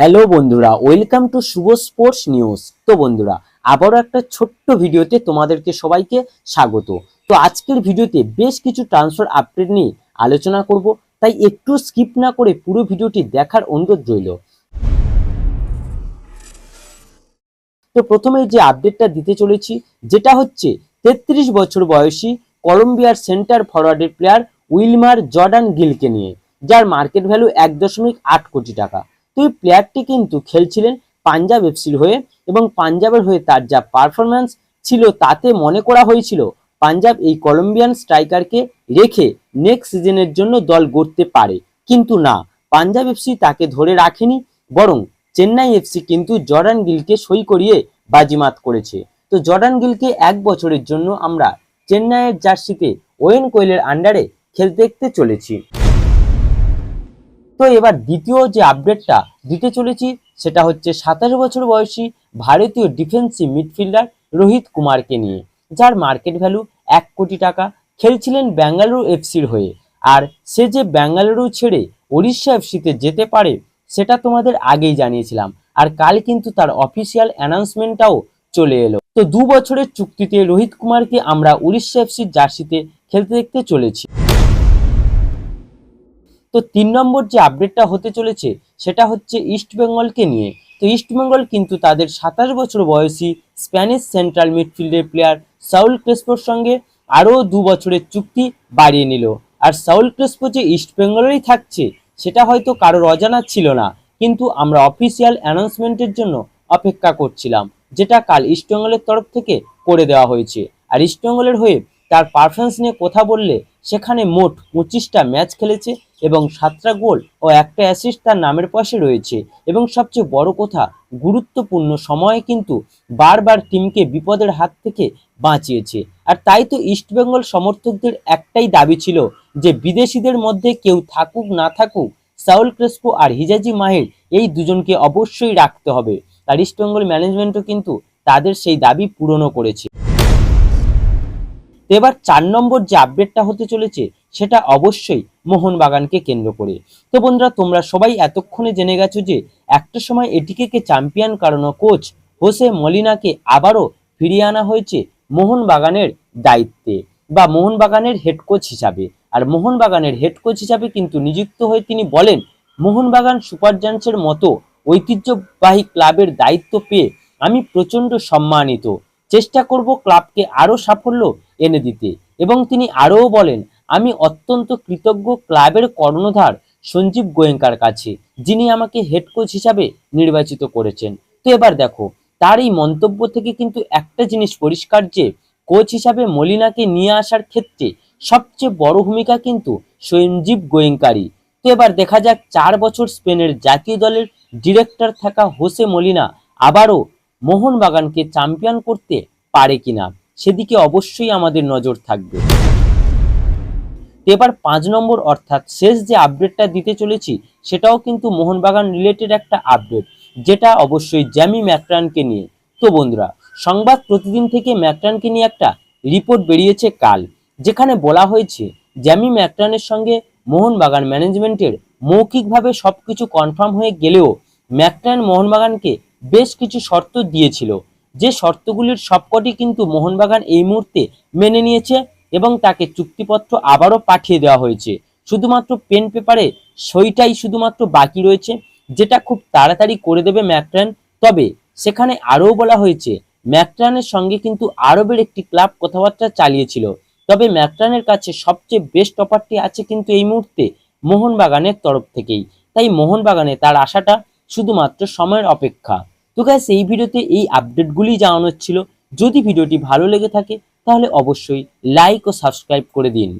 Hello বন্ধুরা welcome to Shubho sports news তো বন্ধুরা, আবারও একটা ছোট্ট ভিডিওতে তোমাদেরকে সবাইকে স্বাগত। তো আজকের ভিডিওতে বেশ কিছু ট্রান্সফার আপডেট নিয়ে আলোচনা করব, তাই একটু স্কিপ না করে পুরো ভিডিওটি দেখার অনুরোধ রইল। তো প্রথমে যে আপডেটটা দিতে চলেছি, যেটা হচ্ছে তেত্রিশ বছর বয়সী কলম্বিয়ার সেন্টার ফরওয়ার্ডের প্লেয়ার উইলমার জর্ডান গিলকে নিয়ে, যার মার্কেট ভ্যালু এক দশমিক আট কোটি টাকা। তো এই প্লেয়ারটি কিন্তু খেলছিলেন পাঞ্জাব এফসির হয়ে এবং পাঞ্জাবের হয়ে তার যা পারফরম্যান্স ছিল তাতে মনে করা হয়েছিল পাঞ্জাব এই কলম্বিয়ান স্ট্রাইকারকে রেখে নেক্সট সিজনের জন্য দল গড়তে পারে। কিন্তু না, পাঞ্জাব এফসি তাকে ধরে রাখেনি, বরং চেন্নাই এফসি কিন্তু জর্ডান গিলকে সই করিয়ে বাজিমাত করেছে। তো জর্ডান গিলকে এক বছরের জন্য আমরা চেন্নাইয়ের জার্সিতে ওয়েন কোয়েলের আন্ডারে খেলতে দেখতে চলেছি। তো এবার দ্বিতীয় যে আপডেটটা দিতে চলেছি, সেটা হচ্ছে সাতাশ বছর বয়সী ভারতীয় ডিফেন্সিভ মিডফিল্ডার রোহিত কুমারকে নিয়ে, যার মার্কেট ভ্যালু এক কোটি টাকা খেলছিলেন ব্যাঙ্গালুরু এফসির হয়ে। আর সে যে ব্যাঙ্গালুরু ছেড়ে ওড়িশা এফসিতে যেতে পারে, সেটা তোমাদের আগেই জানিয়েছিলাম। আর কাল কিন্তু তার অফিসিয়াল অ্যানাউন্সমেন্টটাও চলে এলো। তো দু বছরের চুক্তিতে রোহিত কুমারকে আমরা উড়িষ্যা এফসির জার্সিতে খেলতে দেখতে চলেছি। তো তিন নম্বর যে আপডেটটা হতে চলেছে, সেটা হচ্ছে ইস্ট বেঙ্গলকে নিয়ে। তো ইস্ট বেঙ্গল কিন্তু তাদের সাতাশ বছর বয়সী স্প্যানিশ সেন্ট্রাল মিডফিল্ডের প্লেয়ার সাউল ক্রেসপোর সঙ্গে আরও দু বছরের চুক্তি বাড়িয়ে নিল। আর সাউল ক্রেসপো যে ইস্ট বেঙ্গলেরই থাকছে, সেটা হয়তো কারোর অজানা ছিল না, কিন্তু আমরা অফিসিয়াল অ্যানাউন্সমেন্টের জন্য অপেক্ষা করছিলাম, যেটা কাল ইস্টবেঙ্গলের তরফ থেকে করে দেওয়া হয়েছে। আর ইস্টবেঙ্গলের হয়ে তার পারফরমেন্স নিয়ে কথা বললে সেখানে মোট পঁচিশটা ম্যাচ খেলেছে এবং সাতটা গোল ও একটা অ্যাসিস্ট তার নামের পাশে রয়েছে। এবং সবচেয়ে বড় কথা, গুরুত্বপূর্ণ সময়ে কিন্তু বারবার টিমকে বিপদের হাত থেকে বাঁচিয়েছে। আর তাই তো ইস্টবেঙ্গল সমর্থকদের একটাই দাবি ছিল যে বিদেশিদের মধ্যে কেউ থাকুক, না থাকুক, সাউল ক্রেসপো আর হিজাজি মাহির এই দুজনকে অবশ্যই রাখতে হবে। আর ইস্টবেঙ্গল ম্যানেজমেন্টও কিন্তু তাদের সেই দাবি পূরণও করেছে। এবার চার নম্বর যে আপডেটটা হতে চলেছে, সেটা অবশ্যই মোহনবাগানকে কেন্দ্র করে। তো বন্ধুরা, তোমরা সবাই এতক্ষণে জেনে গেছো যে একটা সময় এটিকে কে চ্যাম্পিয়ন কারণ কোচ হোসে মলিনাকে আবারও ফিরিয়ে আনা হয়েছে মোহনবাগানের দায়িত্বে বা মোহনবাগানের হেড কোচ হিসাবে। আর মোহনবাগানের হেড কোচ হিসাবে কিন্তু নিযুক্ত হয়ে তিনি বলেন, মোহনবাগান সুপার জায়ান্টসের মতো ঐতিহ্যবাহী ক্লাবের দায়িত্ব পেয়ে আমি প্রচণ্ড সম্মানিত। চেষ্টা করব ক্লাবকে আরও সাফল্য এনে দিতে। এবং তিনি আরও বলেন, আমি অত্যন্ত কৃতজ্ঞ ক্লাবের কর্ণধার সঞ্জীব গোয়েঙ্কার কাছে, যিনি আমাকে হেড কোচ হিসাবে নির্বাচিত করেছেন। তো এবার দেখো, তার এই মন্তব্য থেকে কিন্তু একটা জিনিস পরিষ্কার যে কোচ হিসাবে মলিনাকে নিয়ে আসার ক্ষেত্রে সবচেয়ে বড় ভূমিকা কিন্তু সঞ্জীব গোয়েঙ্কারই। তো এবার দেখা যাক, চার বছর স্পেনের জাতীয় দলের ডিরেক্টর থাকা হোসে মলিনা আবারও মোহনবাগানকে চ্যাম্পিয়ন করতে পারে কিনা। সেদিকে অবশ্যই আমাদের নজর থাকবে। এবার পাঁচ নম্বর অর্থাৎ শেষ যে আপডেটটা দিতে চলেছি, সেটাও কিন্তু মোহনবাগান রিলেটেড একটা আপডেট যেটা অবশ্যই জ্যামি ম্যাকট্রানকে নিয়ে। তো বন্ধুরা, সংবাদ প্রতিদিন থেকে ম্যাকট্রানকে নিয়ে একটা রিপোর্ট বেরিয়েছে কাল, যেখানে বলা হয়েছে জ্যামি ম্যাকট্রানের সঙ্গে মোহনবাগান ম্যানেজমেন্টের মৌখিকভাবে সবকিছু কনফার্ম হয়ে গেলেও ম্যাকট্রান মোহনবাগানকে বেশ কিছু শর্ত দিয়েছিল। যে শর্তগুলির সবকটি কিন্তু মোহনবাগান এই মুহূর্তে মেনে নিয়েছে এবং তাকে চুক্তিপত্র আবারও পাঠিয়ে দেওয়া হয়েছে। শুধুমাত্র পেন পেপারে সইটাই শুধুমাত্র বাকি রয়েছে, যেটা খুব তাড়াতাড়ি করে দেবে ম্যাকট্রান। তবে সেখানে আরও বলা হয়েছে, ম্যাকট্রানের সঙ্গে কিন্তু আরবের একটি ক্লাব কথাবার্তা চালিয়েছিল। তবে ম্যাকট্রানের কাছে সবচেয়ে বেস্ট অফারটি আছে কিন্তু এই মুহূর্তে মোহনবাগানের তরফ থেকেই। তাই মোহনবাগানে তার আশাটা শুধুমাত্র সময়ের অপেক্ষা। তো গ্যাস এই ভিডিওতে এই আপডেটগুলি জানানোর ছিল। যদি ভিডিওটি ভালো লেগে থাকে, তাহলে অবশ্যই লাইক ও সাবস্ক্রাইব করে দিন।